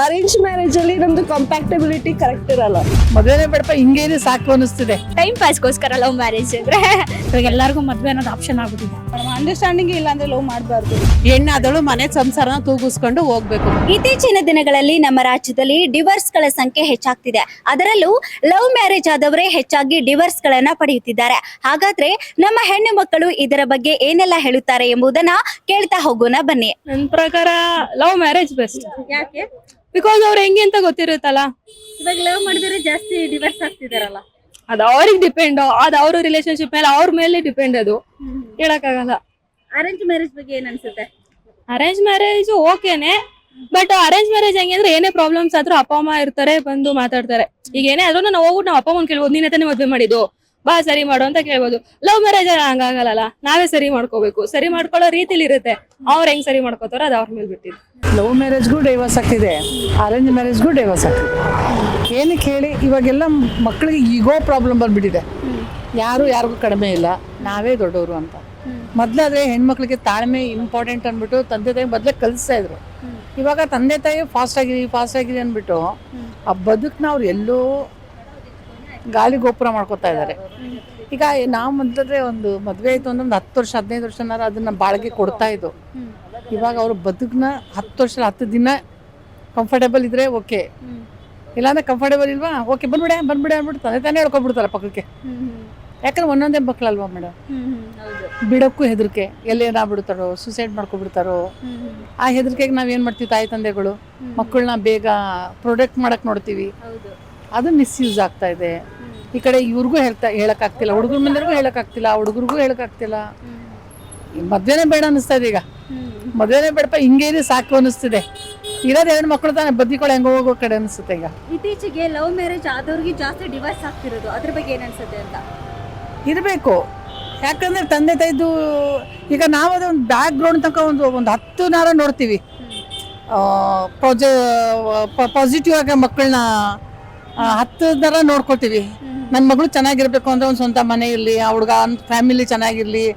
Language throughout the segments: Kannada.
ಅರೇಂಜ್ ಮ್ಯಾರೇಜ್ ಅಲ್ಲಿ ನಮ್ದು ಕಂಪ್ಯಾಕ್ಟಬಿಲಿಟಿ ಕರೆಕ್ಟ್ ಇರಲ್ಲ. ಮದುವೆನೇ ಬೇಡಪ್ಪ ಹಿಂಗೆ ಸಾಕು ಅನಿಸ್ತಿದೆ ಟೈಮ್ ಪಾಸ್ಗೋಸ್ಕರ ಲವ್ ಮ್ಯಾರೇಜ್ ಅಂದ್ರೆ ಇವಾಗ ಎಲ್ಲರಿಗೂ ಮದ್ವೆ ಅನ್ನೋದು ಆಪ್ಷನ್ ಆಗ್ಬಿಟ್ಟಿದೆ ಅಂಡರ್ಸ್ಟ್ಯಾಂಡಿಂಗ್ ಇಲ್ಲ ಅಂದ್ರೆ ಲವ್ ಮಾಡಬಾರ್ದು. ಹೆಣ್ಣಾದಳು ಮನೆ ಸಂಸಾರನ ತೂಗಿಸ್ಕೊಂಡು ಹೋಗ್ಬೇಕು. ಇತ್ತೀಚಿನ ದಿನಗಳಲ್ಲಿ ನಮ್ಮ ರಾಜ್ಯದಲ್ಲಿ ಡಿವರ್ಸ್ಗಳ ಸಂಖ್ಯೆ ಹೆಚ್ಚಾಗ್ತಿದೆ. ಅದರಲ್ಲೂ ಲವ್ ಮ್ಯಾರೇಜ್ ಆದವರೇ ಹೆಚ್ಚಾಗಿ ಡಿವರ್ಸ್ ಗಳನ್ನ ಪಡೆಯುತ್ತಿದ್ದಾರೆ. ಹಾಗಾದ್ರೆ ನಮ್ಮ ಹೆಣ್ಣು ಮಕ್ಕಳು ಇದರ ಬಗ್ಗೆ ಏನೆಲ್ಲ ಹೇಳುತ್ತಾರೆ ಎಂಬುದನ್ನ ಕೇಳ್ತಾ ಹೋಗೋಣ ಬನ್ನಿ. ನನ್ನ ಪ್ರಕಾರ ಲವ್ ಮ್ಯಾರೇಜ್ ಬೆಸ್ಟ್ ಯಾಕೆ? ಬಿಕಾಸ್ ಅವ್ರು ಹೆಂಗೆ ಅಂತ ಗೊತ್ತಿರುತ್ತಲ್ಲ? ಇವಾಗ ಲವ್ ಮಾಡಿದ್ರೆ ಜಾಸ್ತಿ ಡಿವೈಸ್ ಆಗ್ತಿದಾರಲ್ಲ. ಅದು ಅವ್ರಿಗೆ ಡಿಪೆಂಡ್ ಅದು ಅವ್ರ ರಿಲೇಶನ್ಶಿಪ್ ಮೇಲೆ ಅವ್ರ ಮೇಲೆ ಡಿಪೆಂಡ್ ಅದು. ಹೇಳಕ್ಕಾಗಲ್ಲ. ಅರೇಂಜ್ ಮ್ಯಾರೇಜ್ ಬಗ್ಗೆ ಏನ್ ಅನ್ಸುತ್ತೆ? ಅರೇಂಜ್ ಮ್ಯಾರೇಜ್ ಓಕೆನೆ ಬಟ್ ಅರೇಂಜ್ ಮ್ಯಾರೇಜ್ ಹೆಂಗೆ ಅಂದ್ರೆ ಏನೇ ಪ್ರಾಬ್ಲಮ್ಸ್ ಆದ್ರೂ ಅಪ್ಪ ಅಮ್ಮ ಇರ್ತಾರೆ ಬಂದು ಮಾತಾಡ್ತಾರೆ. ಈಗ ಏನೇ ಆದ್ರೂ ನಾವು ಹೋಗ್ಬಿಟ್ಟು ನಾವು ಅಪ್ಪ ಅಮ್ಮನ ಕೇಳ್ಬೋದು ನೀನ್ ತಾನೇ ಮದ್ವೆ ಮಾಡಿದ್ದು. ಬಾ ಸರಿ ಮಾಡು ಅಂತ ಕೇಳ್ಬೋದು. ಲವ್ ಮ್ಯಾರೇಜ್ ಹಂಗಾಗಲ್ಲ ನಾವೇ ಸರಿ ಮಾಡ್ಕೋಬೇಕು. ಸರಿ ಮಾಡ್ಕೊಳ್ಳೋ ರೀತಿಲಿ ಇರುತ್ತೆ. ಅವ್ರ ಹೆಂಗ್ ಸರಿ ಮಾಡ್ಕೋತಾರೋ ಅದು ಅವ್ರ ಮೇಲೆ ಬಿಟ್ಟಿದ್ದು. ಲವ್ ಮ್ಯಾರೇಜ್ಗೂ ಡೈವರ್ಸ್ ಆಗ್ತಿದೆ. ಅರೇಂಜ್ ಮ್ಯಾರೇಜ್ಗೂ ಡೈವರ್ಸ್ ಆಗ್ತಿದೆ. ಏನಕ್ಕೆ ಹೇಳಿ, ಇವಾಗೆಲ್ಲ ಮಕ್ಕಳಿಗೆ ಈಗೋ ಪ್ರಾಬ್ಲಮ್ ಬಂದ್ಬಿಟ್ಟಿದೆ. ಯಾರು ಯಾರಿಗೂ ಕಡಿಮೆ ಇಲ್ಲ. ನಾವೇ ದೊಡ್ಡವರು ಅಂತ. ಮೊದ್ಲಾದ್ರೆ ಹೆಣ್ಮಕ್ಳಿಗೆ ತಾಳ್ಮೆ ಇಂಪಾರ್ಟೆಂಟ್ ಅಂದ್ಬಿಟ್ಟು ತಂದೆ ತಾಯಿ ಮೊದಲೇ ಕಲಿಸ್ತಾ ಇದ್ರು. ಇವಾಗ ತಂದೆ ತಾಯಿ ಫಾಸ್ಟ್ ಆಗಿರಿ ಫಾಸ್ಟ್ ಆಗಿರಿ ಅಂದ್ಬಿಟ್ಟು ಆ ಬದುಕನ್ನ ಅವ್ರು ಎಲ್ಲೋ ಗಾಳಿ ಗೋಪುರ ಮಾಡ್ಕೊತಾ ಇದ್ದಾರೆ. ಈಗ ನಾವು ಮೊದಲೇ ಒಂದು ಮದುವೆ ಆಯಿತು ಅಂದ್ರೆ ಒಂದು ಹತ್ತು ವರ್ಷ, ಹದಿನೈದು ವರ್ಷನಾರ ಅದನ್ನ ಬಾಳಿಗೆ ಕೊಡ್ತಾ ಇದ್ದು ಇವಾಗ ಅವ್ರ ಬದುಕನ್ನ ಹತ್ತು ವರ್ಷ, ಹತ್ತು ದಿನ ಕಂಫರ್ಟೇಬಲ್ ಇದ್ರೆ ಓಕೆ ಇಲ್ಲಾಂದ್ರೆ ಕಂಫರ್ಟೇಬಲ್ ಇಲ್ವಾ? ಓಕೆ ಬಂದ್ಬಿಡೆ ಬಂದ್ಬಿಡೆ ಅಂದ್ಬಿಟ್ಟು ತಾನೇ ಹೇಳ್ಕೊಬಿಡ್ತಾರೆ ಪಕ್ಕಕ್ಕೆ. ಯಾಕಂದ್ರೆ ಒಂದೊಂದೇ ಮಕ್ಕಳಲ್ವಾ ಮೇಡಮ್ ಬಿಡೋಕ್ಕೂ ಹೆದರಿಕೆ. ಎಲ್ಲಿ ಏನಾಗ್ಬಿಡ್ತಾರೋ ಸುಸೈಡ್ ಮಾಡ್ಕೊಬಿಡ್ತಾರೋ. ಆ ಹೆದರಿಕೆಗೆ ನಾವೇನು ಮಾಡ್ತೀವಿ, ತಾಯಿ, ತಂದೆಗಳು? ಮಕ್ಕಳನ್ನ ಬೇಗ ಪ್ರೊಟೆಕ್ಟ್ ಮಾಡಕ್ ನೋಡ್ತೀವಿ. ಅದು ಮಿಸ್ಯೂಸ್ ಆಗ್ತಾ ಇದೆ. ಈ ಕಡೆ ಇವ್ರಿಗೂ ಹೇಳ್ತಾ ಹೇಳಕ್ಕಾಗ್ತಿಲ್ಲ ಹುಡುಗರ ಮನೆಯವ್ರಿಗೂ ಹೇಳಕ್ಕಾಗ್ತಿಲ್ಲ ಹುಡುಗರಿಗೂ ಹೇಳಕ್ಕಾಗ್ತಿಲ್ಲ. ಮದ್ವೆನೇ ಬೇಡ ಅನಿಸ್ತಾ ಇದೆ ಈಗ. ಮದುವೆನೇ ಬೇಡಪ್ಪ ಹಿಂಗೆ ಇದೆ ಸಾಕು ಅನಿಸ್ತಿದೆ ಇರೋದು ಎರಡು ಮಕ್ಕಳು ತಾನೆ ಬದ್ದಿಗಳು ಹೆಂಗೋ ಹೋಗೋ ಕಡೆ ಅನಿಸುತ್ತೆ ಈಗ. ಇತ್ತೀಚೆಗೆ ಲವ್ ಮ್ಯಾರೇಜ್ ಆದವ್ರಿಗೆ ಜಾಸ್ತಿ ಡಿವೈಸ್ ಆಗ್ತಿರೋದು ಅದ್ರ ಬಗ್ಗೆ ಏನು ಅನ್ಸುತ್ತೆ ಅಂತ? ಇರಬೇಕು. ಯಾಕಂದ್ರೆ ತಂದೆ ತಾಯಿದ್ದು ಈಗ ನಾವು ಅದೊಂದು ಬ್ಯಾಕ್ ಗ್ರೌಂಡ್ ತನಕ ಒಂದು ಒಂದು ಹತ್ತು ನಾರ ನೋಡ್ತೀವಿ. ಪಾಸಿಟಿವ್ ಆಗಿ ಮಕ್ಕಳನ್ನ ಹತ್ತು ಥರ ನೋಡ್ಕೊತೀವಿ. ನನ್ನ ಮಗಳು ಚೆನ್ನಾಗಿರ್ಬೇಕು ಅಂದ್ರೆ ಒಂದು ಸ್ವಂತ ಮನೆ ಇರಲಿ, ಆ ಹುಡುಗ ಫ್ಯಾಮಿಲಿ ಚೆನ್ನಾಗಿರ್ಲಿ,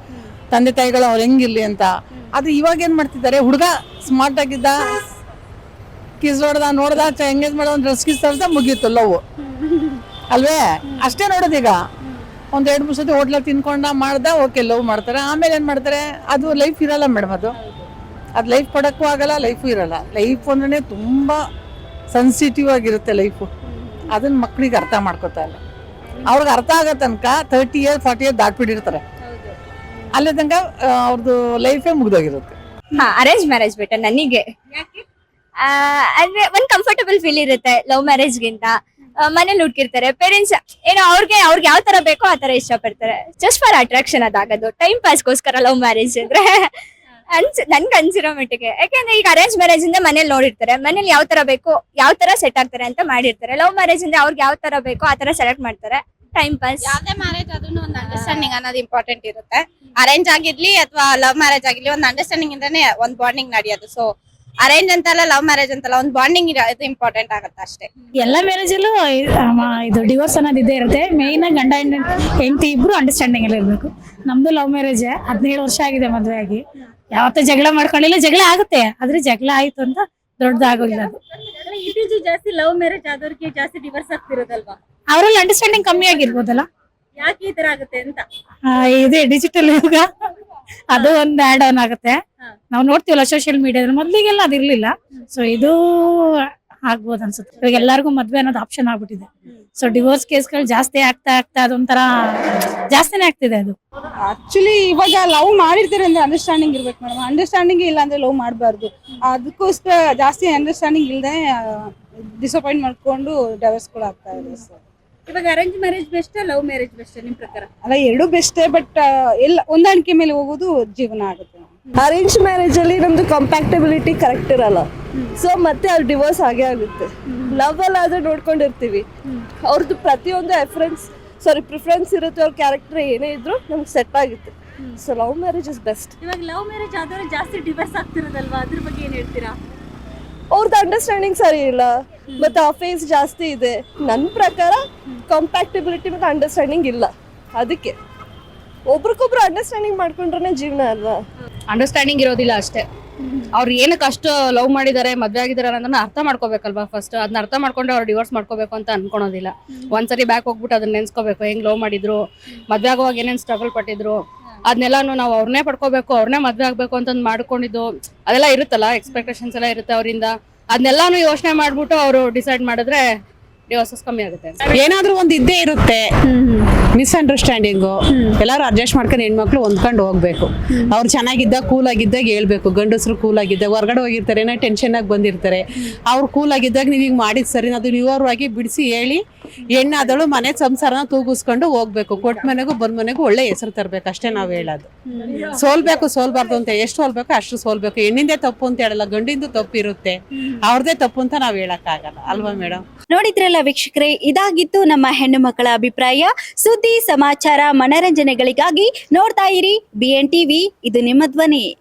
ತಂದೆ ತಾಯಿಗಳು ಅವ್ರು ಹೆಂಗಿರ್ಲಿ ಅಂತ. ಅದು ಇವಾಗ ಏನು ಮಾಡ್ತಿದ್ದಾರೆ? ಹುಡುಗ ಸ್ಮಾರ್ಟ್ ಆಗಿದ್ದ ಕಿಸ್ ಹೊಡ್ದ ನೋಡ್ದ ಎಂಗೇಜ್ ಮಾಡೋ ಒಂದು ಡ್ರೆಸ್ ಕಿಸ್ ತರ್ದ ಮುಗೀತು ಲವ್. ಅಲ್ವೇ? ಅಷ್ಟೇ ನೋಡೋದೀಗ ಒಂದು ಎರಡು ಮೂರು ಸತಿ ಹೋಟ್ಲಲ್ಲಿ ತಿನ್ಕೊಂಡ, ಮಾಡ್ದ, ಓಕೆ, ಲವ್ ಮಾಡ್ತಾರೆ. ಆಮೇಲೆ ಏನು ಮಾಡ್ತಾರೆ? ಅದು ಲೈಫ್ ಇರಲ್ಲ ಮೇಡಮ್ ಅದು. ಅದು ಲೈಫ್ ಕೊಡಕ್ಕೂ ಆಗಲ್ಲ ಲೈಫು ಇರಲ್ಲ. ಲೈಫ್ ಅಂದ್ರೆ ತುಂಬಾ ಸೆನ್ಸಿಟಿವ್ ಆಗಿರುತ್ತೆ ಲೈಫು ಅದನ್ನ ಮಕ್ಕಳಿಗೆ ಅರ್ಥ ಮಾಡ್ಕೋತಾ ಇಲ್ಲ. ಅವ್ರಿಗೆ ಅರ್ಥ ಆಗೋ ತನಕ ತರ್ಟಿ ಇಯರ್ ಫಾರ್ಟಿ ಇಯರ್ ದಾಟ್ಬಿಟ್ಟಿರ್ತಾರೆ. ಅಲ್ಲಿ ತನಕ ಅವ್ರದ್ದು ಲೈಫೇ ಮುಗ್ದೋಗಿರುತ್ತೆ. ಹಾ ಅರೇಂಜ್ ಮ್ಯಾರೇಜ್ ಬೇಟ ನನಗೆ. ಆ, ಅಂದ್ರೆ ಒಂದ್ ಕಂಫರ್ಟಬಲ್ ಫೀಲ್ ಇರುತ್ತೆ ಲವ್ ಮ್ಯಾರೇಜ್ಗಿಂತ ಮನೇಲಿ ಹುಡ್ಕಿರ್ತಾರೆ ಪೇರೆಂಟ್ಸ್ ಏನೋ ಅವ್ರಿಗೆ ಅವ್ರಿಗೆ ಯಾವ ತರ ಬೇಕೋ ಆ ತರ ಇಷ್ಟಪಡ್ತಾರೆ. ಜಸ್ಟ್ ಫಾರ್ ಅಟ್ರಾಕ್ಷನ್ ಅದಾಗೋದು. ಟೈಮ್ ಪಾಸ್ಗೋಸ್ಕರ ಲವ್ ಮ್ಯಾರೇಜ್ ಅಂದ್ರೆ. ಅನ್ಸ್ ನನ್ಗೆ ಅನ್ಸಿರೋ ಮಟ್ಟಿಗೆ. ಯಾಕಂದ್ರೆ ಈಗ ಅರೇಂಜ್ ಮ್ಯಾರೇಜ್ ಇಂದ ಮನೇಲಿ ನೋಡಿರ್ತಾರೆ. ಮನೇಲಿ ಯಾವ ತರ ಬೇಕು ಯಾವ ತರ ಸೆಟ್ ಆಗ್ತಾರೆ ಅಂತ ಮಾಡಿರ್ತಾರೆ. ಲವ್ ಮ್ಯಾರೇಜ್ ಇಂದ ಅವ್ರಿಗೆ ಯಾವ ತರ ಬೇಕೋ ಆ ತರ ಸೆಲೆಕ್ಟ್ ಮಾಡ್ತಾರೆ. ಟೈಮ್ ಪಾಸ್ ಯಾವ್ದೇ ಮ್ಯಾರೇಜ್ ಆದ್ರೂ ಒಂದು ಅಂಡರ್ಸ್ಟ್ಯಾಂಡಿಂಗ್ ಅನ್ನೋದು ಇಂಪಾರ್ಟೆಂಟ್ ಇರುತ್ತೆ. ಅರೇಂಜ್ ಆಗಿರ್ಲಿ ಅಥವಾ ಲವ್ ಮ್ಯಾರೇಜ್ ಆಗಿರ್ಲಿ ಒಂದು ಅಂಡರ್ಸ್ಟ್ಯಾಂಡಿಂಗ್ ಇಂದಾನೆ ಒಂದ್ ಬಾಂಡಿಂಗ್ ನಡೆಯೋದು. ಸೊ ಅರೇಂಜ್ ಅಂತಲ್ಲ ಲವ್ ಮ್ಯಾರೇಜ್ ಅಂತಲ್ಲ ಒಂದು ಬಾಂಡಿಂಗ್ ಇರೋದು ಇಂಪಾರ್ಟೆಂಟ್ ಆಗುತ್ತೆ ಅಷ್ಟೇ. ಎಲ್ಲ ಮ್ಯಾರೇಜಲ್ಲೂ ಇದು ಡಿವೋರ್ಸ್ ಅನ್ನೋದು ಇದೇ ಇರುತ್ತೆ. ಮೇಯ್ನ್ ಆಗಿ ಗಂಡ ಹೆಂಡ ಹೆಂಡತಿ ಇಬ್ರು ಅಂಡರ್ಸ್ಟ್ಯಾಂಡಿಂಗ್ ಅಲ್ಲಿ ಇರ್ಬೇಕು. ನಮ್ದು ಲವ್ ಮ್ಯಾರೇಜ್ ಹದಿನೇಳು ವರ್ಷ ಆಗಿದೆ ಮದ್ವೆ ಆಗಿ. ಯಾವತ್ತೂ ಜಗಳ ಮಾಡ್ಕೊಂಡಿಲ್ಲ ಜಗಳ ಆಗುತ್ತೆ. ಆದ್ರೆ ಜಗಳ ಆಯ್ತು ಅಂತ ದೊಡ್ಡದಾಗೋಗಿಲ್ಲ ಅದು. ಇತ್ತೀಚೆಗೆ ಜಾಸ್ತಿ ಲವ್ ಮ್ಯಾರೇಜ್ ಆದವ್ರಿಗೆ ಜಾಸ್ತಿ ಡಿವರ್ಸ್ ಆಗ್ತಿರೋದಲ್ವಾ? ಅವರಲ್ಲಿ ಅಂಡರ್ಸ್ಟ್ಯಾಂಡಿಂಗ್ ಕಮ್ಮಿ ಆಗಿರ್ಬೋದಲ್ಲ? ಯಾಕೆ ಈ ತರ ಆಗುತ್ತೆ ಅಂತ? ಆ, ಇದೆ ಡಿಜಿಟಲ್ ಯುಗ. ಅದು ಒಂದು ಆಡ್ ಆನ್ ಆಗುತ್ತೆ ನಾವು ನೋಡ್ತಿವಲ್ಲ ಸೋಶಿಯಲ್ ಮೀಡಿಯಾದಲ್ಲಿ ಮೊದ್ಲಿಗೆಲ್ಲ ಅದಿರ್ಲಿಲ್ಲ. ಸೊ ಇದು ಆಗ್ಬೋದು ಅನ್ಸುತ್ತೆ. ಇವಾಗ ಎಲ್ಲರಿಗೂ ಮದ್ವೆ ಅನ್ನೋದು ಆಪ್ಷನ್ ಆಗ್ಬಿಟ್ಟಿದೆ. ಸೊ ಡಿವೋರ್ಸ್ ಕೇಸ್ಗಳು ಜಾಸ್ತಿ ಆಗ್ತಾ ಆಗ್ತಾ ಅದೊಂಥರ ಜಾಸ್ತಿನೇ ಆಗ್ತಿದೆ ಅದು. ಆಕ್ಚುಲಿ ಇವಾಗ ಲವ್ ಮಾಡಿರ್ತಾರೆ ಅಂದ್ರೆ ಅಂಡರ್ಸ್ಟ್ಯಾಂಡಿಂಗ್ ಇರ್ಬೇಕು ಮೇಡಮ್ ಅಂಡರ್ಸ್ಟ್ಯಾಂಡಿಂಗ್ ಇಲ್ಲ ಅಂದ್ರೆ ಲವ್ ಮಾಡಬಾರ್ದು. ಅದಕ್ಕೋಸ್ಕರ ಜಾಸ್ತಿ ಅಂಡರ್ಸ್ಟ್ಯಾಂಡಿಂಗ್ ಇಲ್ಲದೆ ಡಿಸಪಾಯಿಂಟ್ ಮಾಡ್ಕೊಂಡು ಡೈವರ್ಸ್ಗಳು ಆಗ್ತಾ ಇದೆ ಸರ್ ಇವಾಗ arrange marriage best love marriage best ನಿಮ್ ಪ್ರಕಾರ? ಅಲ್ಲ ಎರಡು ಬೆಸ್ಟೇ ಬಟ್ ಎಲ್ಲ ಹೊಂದಾಣಿಕೆ ಮೇಲೆ ಹೋಗೋದು ಜೀವನ ಆಗುತ್ತೆ. ಅರೇಂಜ್ ಮ್ಯಾರೇಜ್ ಅಲ್ಲಿ ನಮ್ದು ಕಂಪ್ಯಾಕ್ಟಬಿಲಿಟಿ ಕರೆಕ್ಟ್ ಇರಲ್ಲ. ಸೊ ಮತ್ತೆ ಅವ್ರ ಡಿವೋರ್ಸ್ ಆಗೇ ಆಗುತ್ತೆ. ಲವ್ ಅಲ್ಲಿ ಆದ್ರೆ ನೋಡ್ಕೊಂಡಿರ್ತೀವಿ. ಅವ್ರದ್ದು ಪ್ರತಿಯೊಂದು ಎಫರೆನ್ಸ್ ಸಾರಿ ಪ್ರಿಫರೆನ್ಸ್ ಇರುತ್ತೆ ಅವ್ರ ಕ್ಯಾರೆಕ್ಟರ್ ಏನೇ ಇದ್ರು ನಮ್ಗೆ ಸೆಟ್ ಆಗುತ್ತೆ so love marriage is best ಇವಾಗ ಲವ್ ಮ್ಯಾರೇಜ್ ಆದ್ರೆ ಜಾಸ್ತಿ ಡಿವೋರ್ಸ್ ಆಗ್ತಿರೋದಲ್ವಾ? ಅದ್ರ ಬಗ್ಗೆ ಏನ್ ಹೇಳ್ತೀರಾ? ಅವ್ರದ್ದು ಅಂಡರ್ಸ್ಟ್ಯಾಂಡಿಂಗ್ ಸರಿ ಇಲ್ಲ. ಮತ್ತೆ ಅಫೇಸ್ ಜಾಸ್ತಿ ಇದೆ. ನನ್ನ ಪ್ರಕಾರ ಕಾಂಪ್ಯಾಕ್ಟಿಬಿಲಿಟಿ ಮತ್ತು ಅಂಡರ್ಸ್ಟ್ಯಾಂಡಿಂಗ್ ಇಲ್ಲ. ಅದಕ್ಕೆ ಒಬ್ರಿಗೊಬ್ರು ಅಂಡರ್ಸ್ಟ್ಯಾಂಡಿಂಗ್ ಮಾಡ್ಕೊಂಡ್ರೆ ಜೀವನ ಅಲ್ವಾ? ಅಂಡರ್ಸ್ಟ್ಯಾಂಡಿಂಗ್ ಇರೋದಿಲ್ಲ ಅಷ್ಟೇ. ಅವ್ರು ಏನಕ್ಕೆ ಅಷ್ಟು ಲವ್ ಮಾಡಿದ್ದಾರೆ ಮದ್ವೆ ಆಗಿದ್ದಾರೆ ಅನ್ನೋದನ್ನ ಅರ್ಥ ಮಾಡ್ಕೋಬೇಕಲ್ವಾ ಫಸ್ಟ್ ಅದನ್ನ ಅರ್ಥ ಮಾಡ್ಕೊಂಡು ಅವ್ರು ಡಿವೋರ್ಸ್ ಮಾಡ್ಕೋಬೇಕು ಅಂತ ಅನ್ಕೊಳೋದಿಲ್ಲ. ಒಂದ್ಸರಿ ಬ್ಯಾಕ್ ಹೋಗ್ಬಿಟ್ಟು ಅದನ್ನ ನೆನ್ಸ್ಕೋಬೇಕು ಹೆಂಗ್ ಲವ್ ಮಾಡಿದ್ರು ಮದ್ವೆ ಆಗುವಾಗ ಏನೇನ್ ಸ್ಟ್ರಗಲ್ ಪಟ್ಟಿದ್ರು ಅದನ್ನೆಲ್ಲಾನು ನಾವು ಅವ್ರನ್ನೇ ಪಡ್ಕೋಬೇಕು ಅವ್ರನ್ನೇ ಮದ್ವೆ ಆಗ್ಬೇಕು ಅಂತಂದು ಮಾಡ್ಕೊಂಡಿದ್ದು ಅದೆಲ್ಲ ಇರುತ್ತಲ್ಲ ಎಕ್ಸ್ಪೆಕ್ಟೇಷನ್ಸ್ ಎಲ್ಲ ಇರುತ್ತೆ ಅವರಿಂದ. ಅದನ್ನೆಲ್ಲಾನು ಯೋಚನೆ ಮಾಡ್ಬಿಟ್ಟು ಅವರು ಡಿಸೈಡ್ ಮಾಡಿದ್ರೆ ಡಿವೋರ್ಸಸ್ ಕಮ್ಮಿ ಆಗುತ್ತೆ ಏನಾದ್ರೂ ಒಂದು ಇದ್ದೇ ಇರುತ್ತೆ. ಮಿಸ್ಅಂಡರ್ಸ್ಟ್ಯಾಂಡಿಂಗು ಎಲ್ಲರೂ ಅಡ್ಜಸ್ಟ್ ಮಾಡ್ಕೊಂಡು ಹೆಣ್ಮಕ್ಳು ಹೊಂದ್ಕೊಂಡು ಹೋಗ್ಬೇಕು. ಅವ್ರು ಚೆನ್ನಾಗಿದ್ದಾಗ ಕೂಲ್ ಆಗಿದ್ದಾಗ ಹೇಳ್ಬೇಕು. ಗಂಡಸರು ಕೂಲ್ ಆಗಿದ್ದಾಗ ಹೊರಗಡೆ ಹೋಗಿರ್ತಾರೆ ಏನೋ ಟೆನ್ಷನ್ ಆಗಿ ಬಂದಿರ್ತಾರೆ. ಅವ್ರು ಕೂಲ್ ಆಗಿದ್ದಾಗ ನೀವು ಹಿಂಗೆ ಮಾಡಿದ್ ಸರಿ ಅದು ನಿವಾರವಾಗಿ ಬಿಡಿಸಿ ಹೇಳಿ ಹೆಣ್ಣಾದಳು ಮನೆ ಸಂಸಾರನ ತೂಗಿಸ್ಕೊಂಡು ಹೋಗ್ಬೇಕು. ಕೊಟ್ಟ ಮನೆಗೂ ಬಂದ್ ಮನೆಗೂ ಒಳ್ಳೆ ಹೆಸರು ತರಬೇಕು. ಅಷ್ಟೇ ನಾವು ಹೇಳೋದು. ಸೋಲ್ಬೇಕು, ಸೋಲ್ಬಾರ್ದು ಅಂತ ಎಷ್ಟು ಸೋಲ್ಬೇಕು, ಅಷ್ಟು ಸೋಲ್ಬೇಕು. ಹೆಣ್ಣಿಂದೇ ತಪ್ಪು ಅಂತ ಹೇಳಲ್ಲ, ಗಂಡಿಂದು ತಪ್ಪು ಇರುತ್ತೆ. ಅವ್ರದೇ ತಪ್ಪು ಅಂತ ನಾವು ಹೇಳಕ್ಕಾಗಲ್ಲ. ಅಲ್ವಾ ಮೇಡಮ್ ನೋಡಿದ್ರಲ್ಲ ವೀಕ್ಷಕರೇ, ಇದಾಗಿತ್ತು ನಮ್ಮ ಹೆಣ್ಣು ಮಕ್ಕಳ ಅಭಿಪ್ರಾಯ. ಸುದ್ದಿ, ಸಮಾಚಾರ, ಮನರಂಜನೆಗಳಿಗಾಗಿ ನೋಡ್ತಾ ಇರಿ. ಬಿ ಎನ್ ಟಿವಿ ಇದು ನಿಮ್ಮ ಧ್ವನಿ.